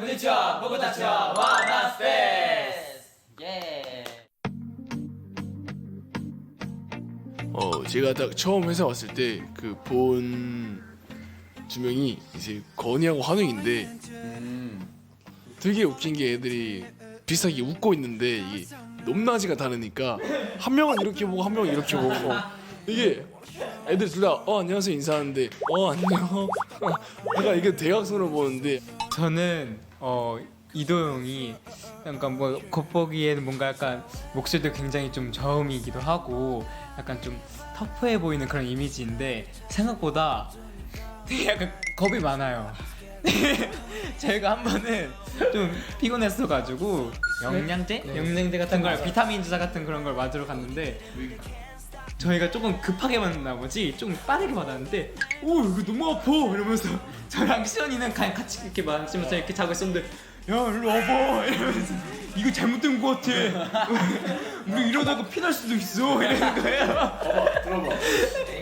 konnichiwa, boku tachi wa Wanas desu. 예. 어 제가 딱 처음 회사 왔을 때 그본두 명이 이제 건이하고 한웅인데 되게 웃긴 게 애들이 비슷하게 웃고 있는데 이게 높낮이가 다르니까 한 명은 이렇게 보고 한 명은 이렇게 보고 이게 애들 둘 다 어 안녕하세요 인사하는데 어 안녕 약간 이게 대각선으로 보는데 저는 어 이도영이 약간 뭐 겉보기에는 뭔가 약간 목소리도 굉장히 좀 저음이기도 하고 약간 좀 터프해 보이는 그런 이미지인데 생각보다 되게 약간 겁이 많아요. 저희가 한 번은 좀 피곤했어가지고 영양제, 영양제 같은 걸 비타민 주사 같은 그런 걸 맞으러 갔는데 저희가 조금 급하게 만나 보지? 좀 빠르게 받았는데 오 이거 너무 아파! 이러면서 저랑 시연이는 가- 같이 이렇게 마시면서 이렇게 자고 있었는데 야 일로 와봐! 이러면서 이거 잘못된 거 같아! 우리 이러다가 피날 수도 있어! 이러는 거예요.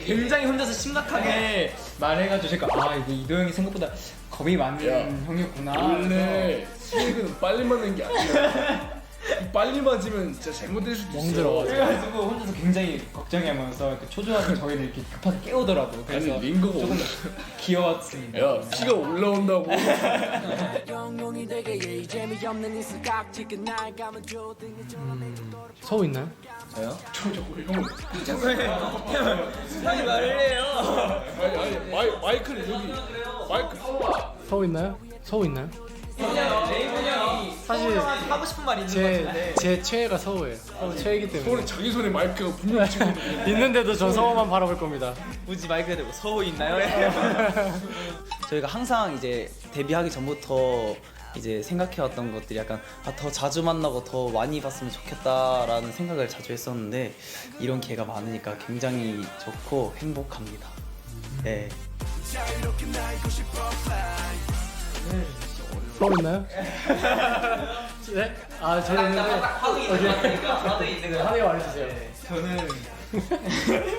굉장히 혼자서 심각하게 말해가지고 제가 아 이거 이도영이 생각보다 겁이 많은 야, 형이었구나. 원래 수익은 빨리 맞는 게 아니야 빨리 맞으면 진짜 잘못될 수도 있어 그래가지고 혼자서 굉장히 걱정하면서 이렇게 초조하게 저희를 이렇게 급하게 깨우더라고 그래서 아니 링거가 조금 올라 귀여웠습니다. 야 피가 올라온다고. 영웅이 되게 이 재미없는 이 스각지근 날 감아줘 서우 있나요? 형이 말을 해요. 아니 아니 마이, 마이크를 여기. 마이크 서우 있나요? 서우 있나요? 사실 하고 싶은 말이 있는 것 제, 같은데 제 최애가 서우예요. 서우 최애이기 때문에 손에 자기 손에 마이크가 분명히 지금 있는데 있는데도 전 서우만 바라볼 겁니다. 굳이 마이크가 되고 서우 있나요? 저희가 항상 이제 데뷔하기 전부터 이제 생각해왔던 것들이 약간 아, 더 자주 만나고 더 많이 봤으면 좋겠다라는 생각을 자주 했었는데 이런 기회가 많으니까 굉장히 좋고 행복합니다. 네. 서 우 있나요? 네? 아 저는 있는데 하네요 말해주세요. 저는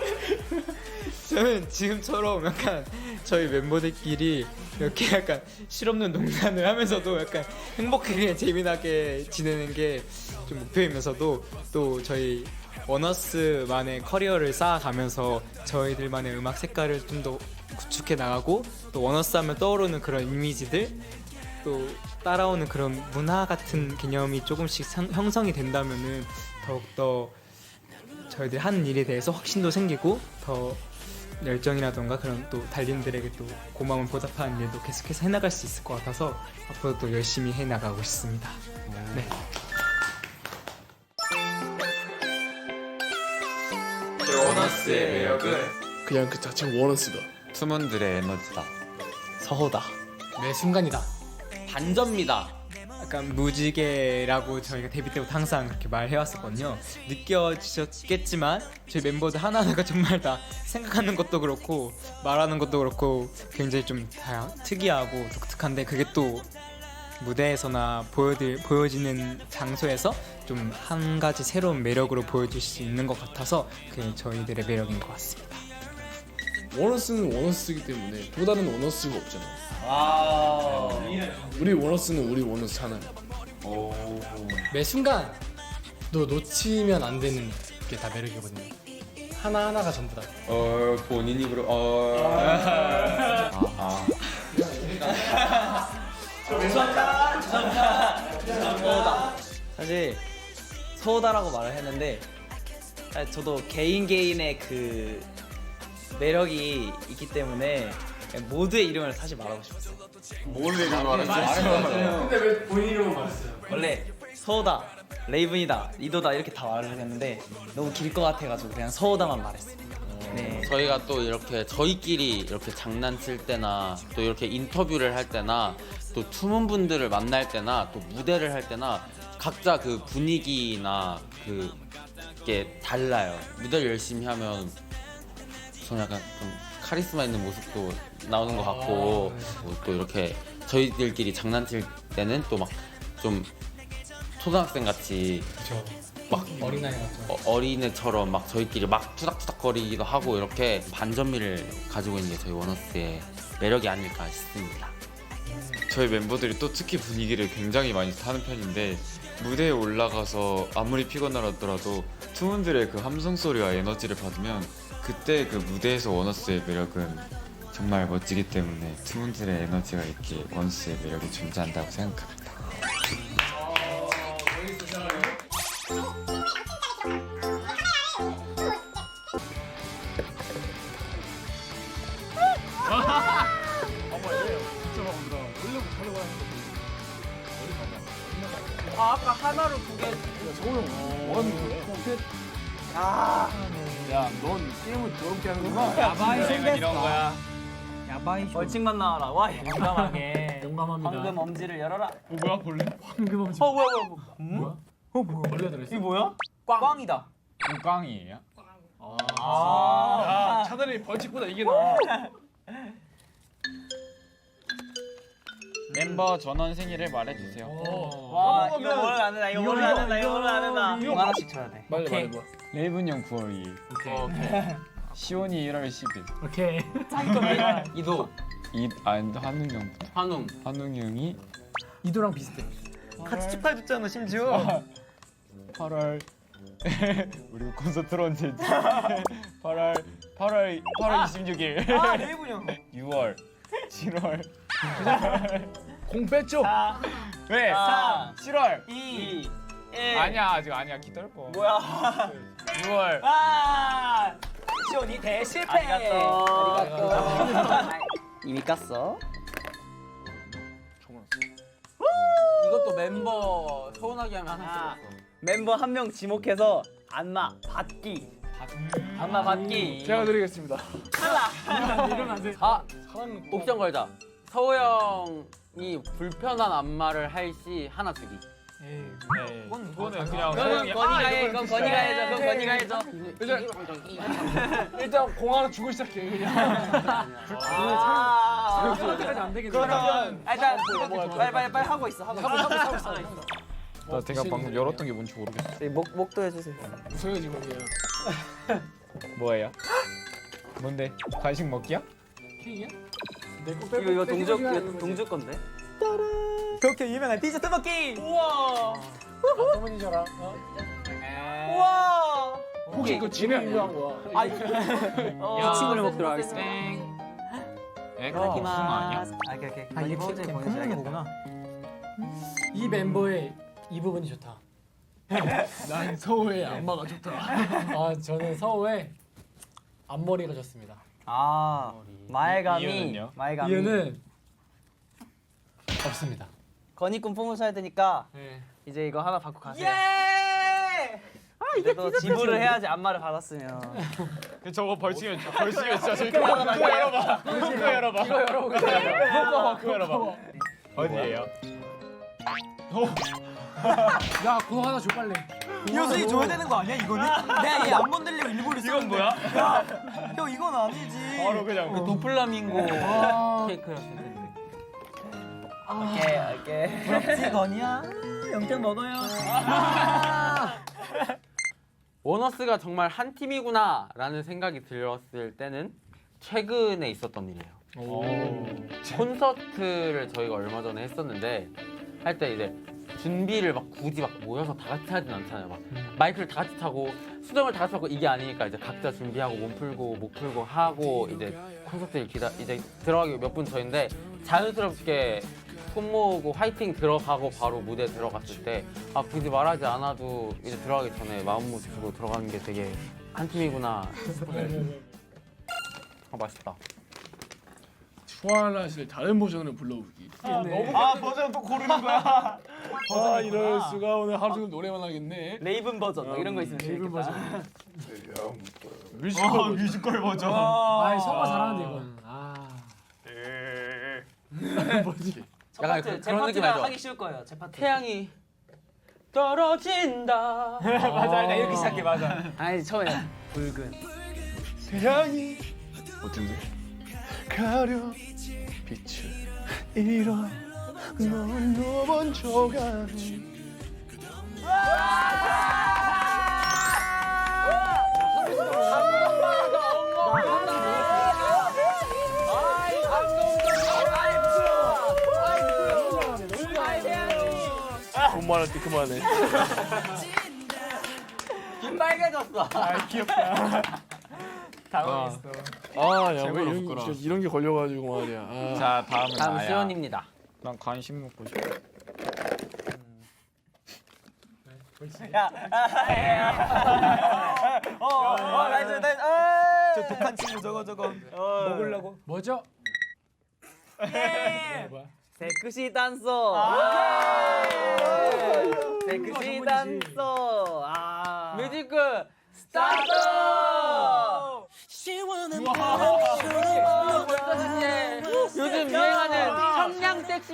저는 지금처럼 약간 저희 멤버들끼리 이렇게 약간 실없는 농담을 하면서도 약간 행복하게 재미나게 지내는 게 좀 목표이면서도 또 저희 원어스만의 커리어를 쌓아가면서 저희들만의 음악 색깔을 좀 더 구축해 나가고 또 원어스 하면 떠오르는 그런 이미지들 또 따라오는 그런 문화 같은 개념이 조금씩 상- 형성이 된다면은 더욱더 저희들 하는 일에 대해서 확신도 생기고 더 열정이라던가 그런 또 달님들에게 또 고마움을 보답하는 일도 계속해서 해나갈 수 있을 것 같아서 앞으로 또 열심히 해나가고 싶습니다. 네. 원어스의 매력은 그냥 그 자체 원어스다 투문들의 에너지다. 서호다. 매 순간이다. 반전입니다. 약간 무지개라고 저희가 데뷔 때부터 항상 그렇게 말해왔었거든요. 느껴지셨겠지만 저희 멤버들 하나하나가 정말 다 생각하는 것도 그렇고 말하는 것도 그렇고 굉장히 좀다 특이하고 독특한데 그게 또 무대에서나 보여드, 보여지는 장소에서 좀 한 가지 새로운 매력으로 보여줄 수 있는 것 같아서 그게 저희들의 매력인 것 같습니다. 원어스는 원어스이기 때문에 또 다른 원어스가 없잖아 와. 우리 원어스는 우리 원어스 하나야 매 순간 너 놓치면 안 되는 게 다 매력이거든요. 하나 하나가 전부 다. 어 본인 입으로 어. 아, 서호다. 사실 서호다라고 말을 했는데 저도 개인 개인의 그 매력이 있기 때문에 모두의 이름을 사실 말하고 싶었어요. 뭘 내가 말했어? 근데 왜 본인 이름을 말했어요? 원래 서호다, 레이븐이다, 리도다 이렇게 다 말을 했는데 너무 길 것 같아가지고 그냥 서호다만 말했어요. 네. 저희가 또 이렇게 저희끼리 이렇게 장난칠 때나 또 이렇게 인터뷰를 할 때나 또 투문 분들을 만날 때나 또 무대를 할 때나 각자 그 분위기나 그게 달라요. 무대를 열심히 하면 저는 약간 좀 카리스마 있는 모습도 나오는 것 같고 뭐또 이렇게 저희들끼리 장난칠 때는 또 막 좀 초등학생 같이 그렇죠. 막 어린아이 같죠. 어, 어린애처럼 막 저희끼리 막 투닥투닥거리기도 하고 이렇게 반전미를 가지고 있는 게 저희 원어스의 매력이 아닐까 싶습니다. 저희 멤버들이 또 특히 분위기를 굉장히 많이 타는 편인데 무대에 올라가서 아무리 피곤하더라도 투문들의 그 함성 소리와 에너지를 받으면 그때 그 무대에서 원어스의 매력은 정말 멋지기 때문에 투문들의 에너지가 있기에 원어스의 매력이 존재한다고 생각합니다. 벌칙 만 나와라. 와 용감하게. 용감합니다. 황금 엄지를 열어라. 어, 뭐야 볼래? 황금 엄지. 어 뭐야 뭐야 뭐야. 음? 어 뭐야? 벌레 들어 있어. 이게 뭐야? 꽝. 꽝이다. 꽝이에요? 아. 차라리 벌칙보다 이게 나아. 멤버 전원 생일을 말해주세요. 와 이거 오늘 안 된다. 이거 오늘 안 된다. 이거 오늘 안 된다. 이거 이거 하나씩 쳐야 돼. 말해 말해 봐. 레이븐 형 9월 2일. 오케이. 시온이 1월 10일. 오케이. 이도 이, 아, 한웅 형부터. 한웅 한웅 형이 이도랑 비슷해. 같이 축하해줬잖아 심지어. 8월 우리 콘서트로 언제 8월 8월 8월 26일 아 레이븐 형. 6월 7월 공 뺐죠? 왜? 사, 7월 2, 1. 아니야 아직 아니야 기다려 거 뭐야? 6월 아. 시온이 대실패. 아리가또. 아리가또. 이미 깠어. 이것도 멤버 서운하게 하면 하나씩 아. 멤버 한 명 지목해서 안마 받기. 안마 받기. 제가 드리겠습니다. 아 옵션 걸자 서호 형이 불편한 안마를 할 시 하나 주기 그건 그거는 그냥 그건 건이가 해. 그건 건이가 해줘. 그건 건이가 해줘. 일단 공 하나 주고 시작해 그냥. 아. 그렇게까지 안 되겠네. 그러면 일단 빨리 빨리 빨리 하고 있어. 하고 있어. 하고 있어. 하고. 나 내가 방금 열었던 게 뭔지 모르겠어 목 목도 해주세요. 무서워 지금 이게. 뭐예요? 뭔데? 간식 먹기야? 이거 이거 동주 이거 동주 건데. 그렇게 유명한 디저트 먹기. 우와. 어머니셔라. 어? 우와. 혹시 이거 지면 유명한 거야. 아, 이 친구를 먹도록 하겠습니다. 애가 무슨 아니야? 아, 오케이 오케이. 아, 이거 번째 푸는 거구나. 이 멤버의 이 부분이 좋다. 난 서호의 안마가 좋다. 아 저는 서우의 앞머리가 좋습니다. 아, 이유는요? 말감이. 이유는 없습니다. 건이꾼 폼을 사야 되니까 네. 이제 이거 하나 받고 가세요. 예! 아, 이게 또 지불을 해야지 안마를 받았으면. 그 저거 벌칙이면 벌칙이면 진짜 저기 그거 열어봐 그거 열어봐 이거 열어봐 그거 그거 열어봐 어디예요? 야 그거 하나 줘 빨리. 이효승이 줘야 되는 거 아니야 이거는? 내가 얘 안 건들려고 일부러 이건 뭐야? 야, 형 이건 아니지. 바로 그냥 그 도플라밍고 아. 케이크였을 텐데 오케이 오케이. 부럽지 건이야? 영장 먹어요. 원어스가 정말 한 팀이구나 라는 생각이 들었을 때는 최근에 있었던 일이에요 콘서트를 저희가 얼마 전에 했었는데 할 때 이제 준비를 막 굳이 막 모여서 다 같이 하진 않잖아요 막 마이크를 다 같이 타고 수정을 다 같이 하고 이게 아니니까 이제 각자 준비하고 몸 풀고 목 풀고 하고 이제 콘서트를 기다 이제 들어가기 몇 분 전인데 자연스럽게 손 모으고 화이팅 들어가고 바로 무대 들어갔을 때 아 굳이 말하지 않아도 이제 들어가기 전에 마음 모습으로 들어가는 게 되게 한 팀이구나 아 맛있다 투하라실 다른 버전을 불러보기. 아 버전 또 고르는 거야. 아 이럴 수가 오늘 하루 종일 노래만 하겠네. 레이븐 버전 막 이런 거 있으면 재밌겠다. 뮤지컬 뮤지컬 버전 아 서우가 잘하는데 이건. 아. 약간 제 그, 그런 느낌 파트가 알죠? 하기 쉬울 거예요. 제 파트. 태양이 떨어진다 맞아, 나 이렇게 시작해 맞아. 아니 처음에 붉은. 태양이 어쩐지 가려 빛을 잃어 넌 너만 줘가는 말할 때 그만해. 빨개졌어. 당황했어. 아, 야, 왜 이런, 부끄러워. 이런 게 걸려가지고 말이야. 아. 자 다음은 다음 나야. 시원입니다. 난 간식 먹고 싶어. 저 독한 친구 저거 저거 먹으려고. 뭐죠? 세크시 단서. 세크시 단서. 아. 뮤직 스타트. 요즘 유행하는 청량 섹시.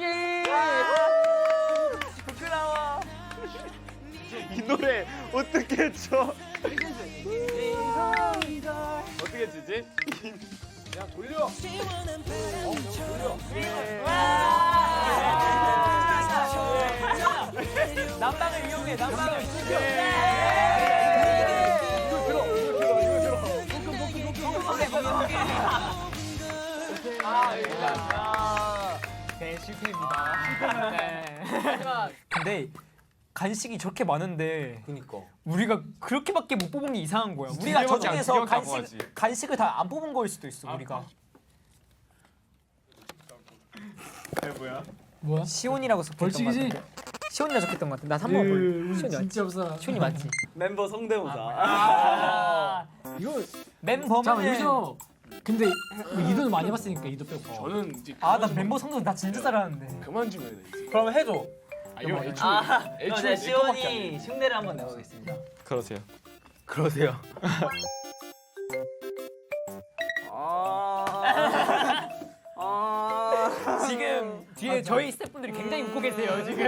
이 노래 어떻게 쳐? 어떻게 치지? 남방을 이용해. 남방을 이용해. 네 실패입니다. 네. 근데 간식이 저렇게 많은데 그니까. 우리가 그렇게밖에 못 뽑은 게 이상한 거야. 우리가 두저 개밖에 안- 두 중에서 개밖에 안 간식 뽑았지. 간식을 다 안 뽑은 거일 수도 있어 우리가. 뭐야? 시온이라고 적혔던 거 벌칙이지? 같은데. 시온이라 적혔던 거 같은데 나 3번 볼. 시온이 맞지? 없어. 시온이 맞지? 멤버 성대모사. 아, 이거 멤버면 잠깐 여기서 근데 이도는 많이 봤으니까 이도 빼고. 저는 이제 아 나 그만 좀 멤버 성도 나 진짜 잘하는데. 그만 좀 해야 돼. 이제. 그럼 해줘. 아, 이거 애초에 아, 애초에 그럼 내 제가 거밖에 안 돼. 시원이 흉내를 한번 내보겠습니다. 그러세요. 그러세요. 뒤에 저희 스태프분들이 굉장히 웃고 계세요 지금.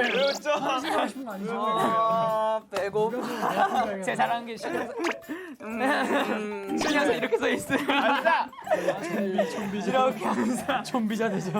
하고 싶은 거 아니죠? 아, 빼고. 제가 잘하는 게 시온이 시온이 항상 이렇게 서 있어요. 이렇게 항상 좀비자 되죠.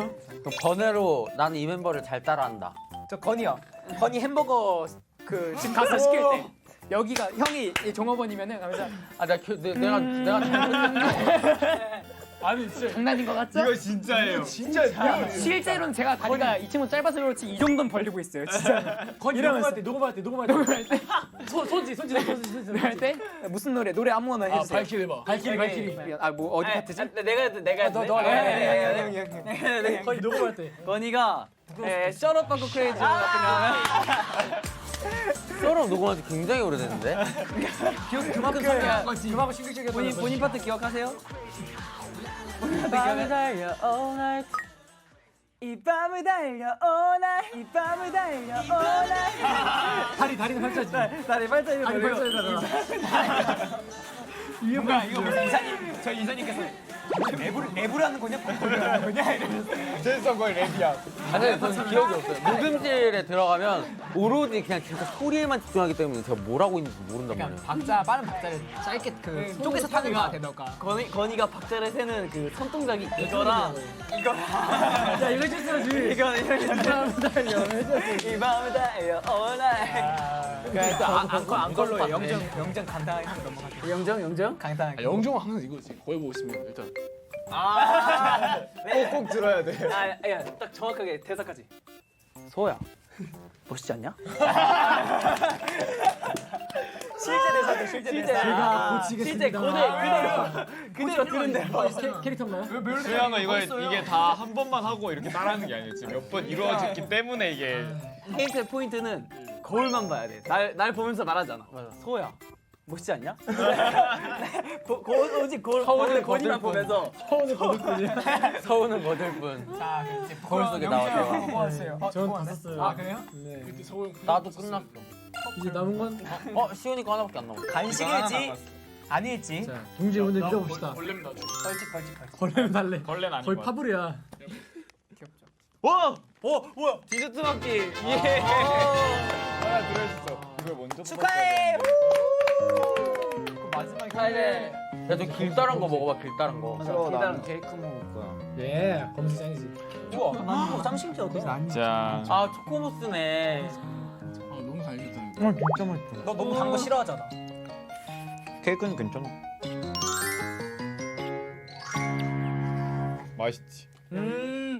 그 번외로 나는 이 멤버를 잘 따라한다. 저 건이요. 건이 햄버거 그집 가서 시킬 때 여기가 형이 이 종업원이면은 가면서 아 내가 겨- 내, 내가 내가 잘못했네. 아니 진짜 장난인 것 같죠? 이거 진짜예요. 진짜 리얼. 실제로는 제가 다리가 이 친구 짧아서 그렇지 이 정도는 벌리고 있어요. 진짜. 거의 이러면서. 녹음할 때 녹음할 때 녹음할 때 녹음할 때 손 손지 손지 손지 손지 할때 무슨 노래 노래 아무거나 아, 해주세요. 발키리 해봐. 발키리 발키리 아뭐 어디 파트지? 내가 해도 내가 해도 너, 너, 너, 돼? 거의 녹음할 때 건이가 에, 셔럿 방크 크레이지 같은 거 하면 썰어 녹음한 지 굉장히 오래됐는데. 기억 그만큼 설명한 거지. 그만큼 신경적이었던 본인 거지. 본인 파트 기억하세요? 이 밤을 달려 all night 이 밤을 달려 all night 이 밤을 달려 all night 다리 다리는 펼쳐지 다리 발자국 다리 돌려 펼쳐지다가 뭔가 이거 무슨 이사님 저 이사님께서 랩을 랩을 하는 거냐? pop을 하는 거냐? 이러면서 제성 거의 랩이야. 아니 저는 기억이 없어요. 녹음실에 들어가면 오로지 그냥 진짜 소리에만 집중하기 때문에 제가 뭘 하고 있는지 모른단 말이에요. 박자 빠른 박자를 짧게 그 쪼개서 타는 거 너가. 건이 건이가 박자를 세는 그 손동작이 이거랑 이거랑 야 이거 했어야지 이거 이거 이 all night 그래서 안걸 안걸로 영정 영정 간단하게 넘어갈게. 영정 영정 간단하게. 아, 영종은 항상 이거지. 거기 보고 있으면 일단 꼭 들어야 돼. 아 야 딱 정확하게 대사까지 소야 멋있지 않냐? 실제 대사도 실제 대사. 제가 실제 고치겠습니다 그대 그대로 그대로 들은 대로 캐- 캐릭터인가요? 수영은 이거 이게 다 한 번만 하고 이렇게 따라하는 게 아니에요. 지금 몇 번 이루어졌기 때문에 이게 힌트 포인트는 거울만 봐야 돼. 날, 날 보면서 말하잖아. 맞아. 소야. 멋있지 않냐? 보, 거, 오직 거울, 거울 건이만 보면서 서운을 거둘 서우는 거들 뿐. 자, 이제 거울 속에 나와서. 뽑았어요. 어, 저는 다. 썼어요 아 그래요? 네 그때 서울 나도 끝났어. 이제 남은 건 어 시온이 거 하나밖에 안 남았어. 간식일지 아닐지. 자, 동지의 문제 믿어봅시다 벌렘 나죠. 걸직 걸직 걸직. 걸레는 달래 걸레는 아닌 거의 것 같아. 파브리야 귀엽죠. 와! 어, 뭐야? 디저트 먹기. 예. 하나 들어있어. 이걸 먼저 축하해. 그 마지막에 차이래. 야너 길다란 거 먹어봐 길다란 거. 어, 나는 케이크 먹을 거야. 예 검색 짱이지 우와. 아, 짱 신기하다. 자, 아 초코무스네. 아, 너무 잘해줬다. 너 너무 단 거 싫어하잖아. 케이크는 괜찮아. 맛있지. 음.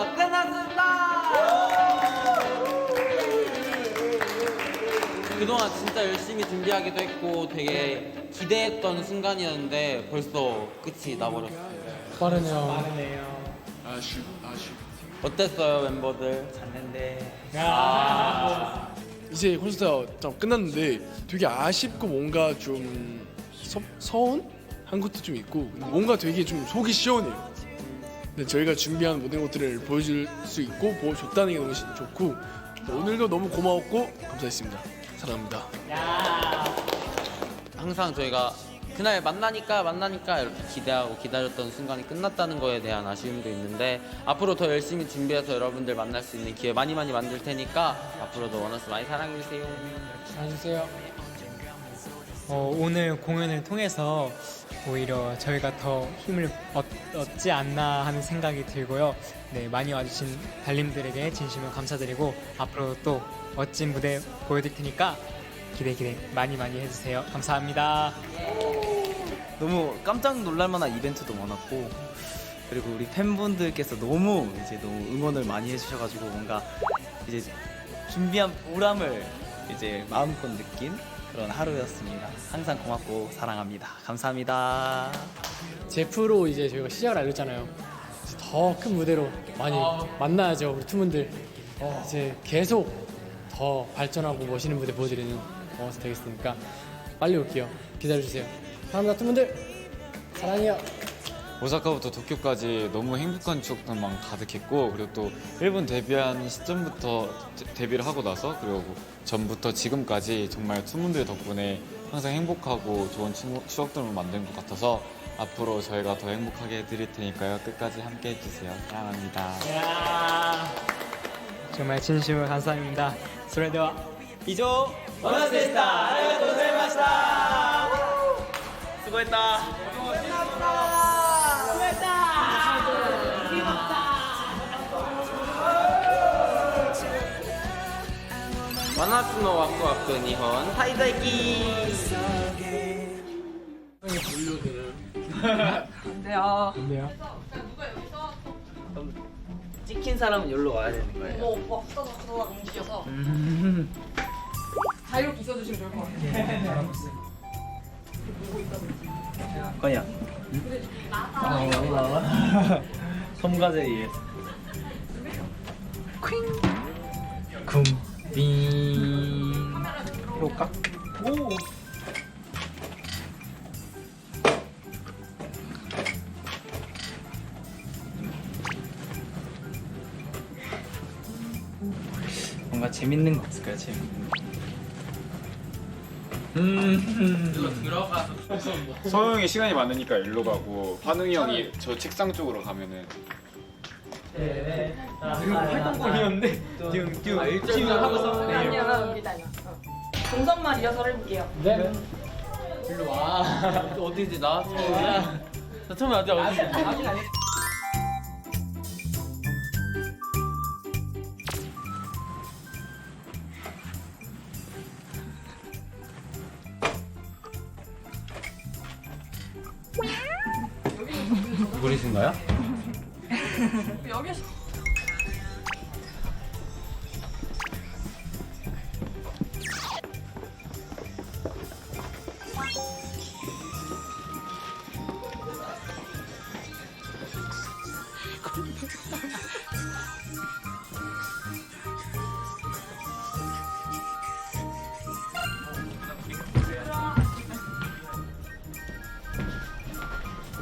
콘서트가 끝났습니다. 그동안 진짜 열심히 준비하기도 했고 되게 기대했던 순간이었는데 벌써 끝이 나버렸어요. 빠르네요. 아쉽 아쉽. 어땠어요 멤버들? 잤는데 이제 콘서트가 좀 끝났는데 되게 아쉽고 뭔가 좀 서, 서운 한 것도 좀 있고 뭔가 되게 좀 속이 시원해요. 근데 저희가 준비한 모든 것들을 보여줄 수 있고 보여줬다는 게 너무 시- 좋고 오늘도 너무 고마웠고 감사했습니다. 사랑합니다. 항상 저희가 그날 만나니까 만나니까 이렇게 기대하고 기다렸던 순간이 끝났다는 거에 대한 아쉬움도 있는데 앞으로 더 열심히 준비해서 여러분들 만날 수 있는 기회 많이 많이 만들 테니까 앞으로도 원어스 많이 사랑해주세요. 안녕하세요. 어, 오늘 공연을 통해서 오히려 저희가 더 힘을 얻, 얻지 않나 하는 생각이 들고요. 네, 많이 와주신 달님들에게 진심으로 감사드리고 앞으로 또 멋진 무대 보여드릴 테니까 기대 기대 많이 많이 해주세요. 감사합니다. 너무 깜짝 놀랄만한 이벤트도 많았고 그리고 우리 팬분들께서 너무 이제 너무 응원을 많이 해주셔가지고 뭔가 이제 준비한 보람을 이제 마음껏 느낀 그런 하루였습니다. 항상 고맙고 사랑합니다. 감사합니다. 제프로 이제 저희가 시작을 알렸잖아요. 더 큰 무대로 많이 만나야죠 우리 투문들. 이제 계속 더 발전하고 멋있는 무대 보여드리는 어서 되겠으니까 빨리 올게요. 기다려주세요. 사랑합니다 투문들. 사랑해요. 오사카부터 도쿄까지 너무 행복한 추억들만 가득했고 그리고 또 일본 데뷔한 시점부터 데- 데뷔를 하고 나서 그리고 전부터 지금까지 정말 투문들 덕분에 항상 행복하고 좋은 추- 추억들을 만든 것 같아서 앞으로 저희가 더 행복하게 해드릴 테니까요 끝까지 함께 해주세요 사랑합니다 정말 진심으로 감사합니다. それでは 이조 원하스데스타 아리가또 고자이마시타 수고했다. 와나스 노 와쿠 와쿠 니혼 타이자이키 안돼요. 좋네요. 찍힌 사람은 여기로 와야 되는 거예요. 뭐 오빠 없어졌어 움직여서 자유롭게 있어주시면 좋을 것 같아요. 거야. 어, 올라와. 솜과제이에. 쿵. 빙. 볼까? 오. 뭔가 재밌는 거 없을까요? 재밌는 거. 음. 서영이 시간이 많으니까 일로 가고 환웅이 형이 저 책상 쪽으로 가면은 활동범이었는데 지금 지금 일주일 하고서 아니야, 기다려. 동선만 이어서 해볼게요. 네. 일로 와 어디지 나 처음에 나 처음에 어디 어디 누구신가요?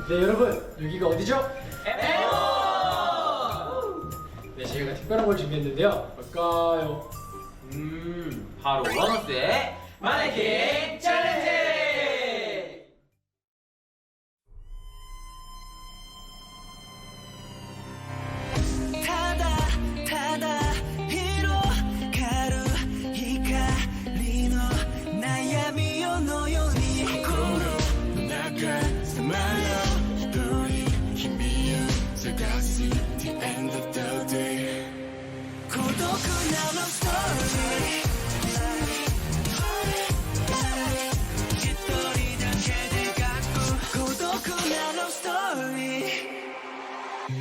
네 여러분 여기가 어디죠? 네 저희가 특별한 걸 준비했는데요. 뭘까요? 음 바로 원어스의 마네킹 챌 なラブストーリー。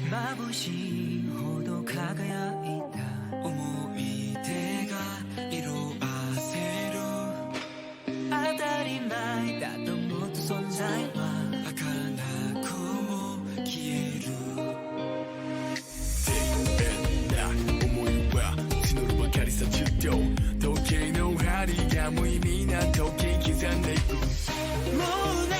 眩しいほど輝いた思い出が色あせる。当たり前だと思った存在は儚くも消える。な思いは募るばかりさずっと時計の針が無意味な時計刻んでいく。もう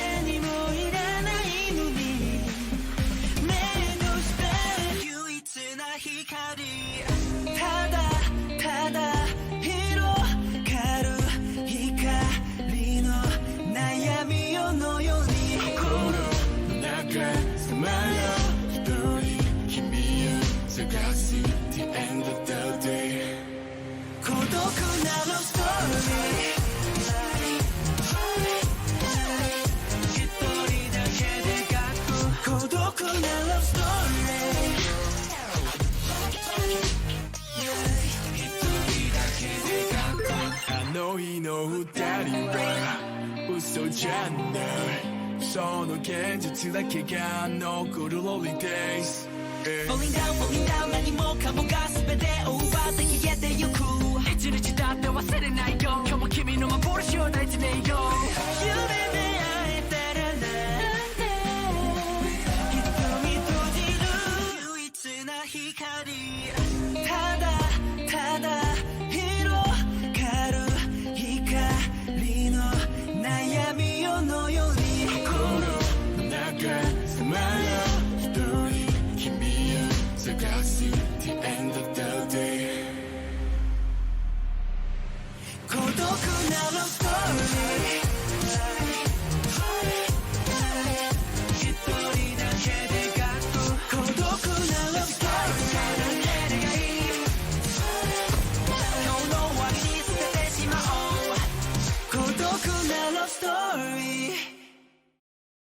だけが残る Lonely Days Falling down, falling down 何もかもが全てを奪って消えてゆく。一日だって忘れないよ。今日も君の幻を抱いてねよ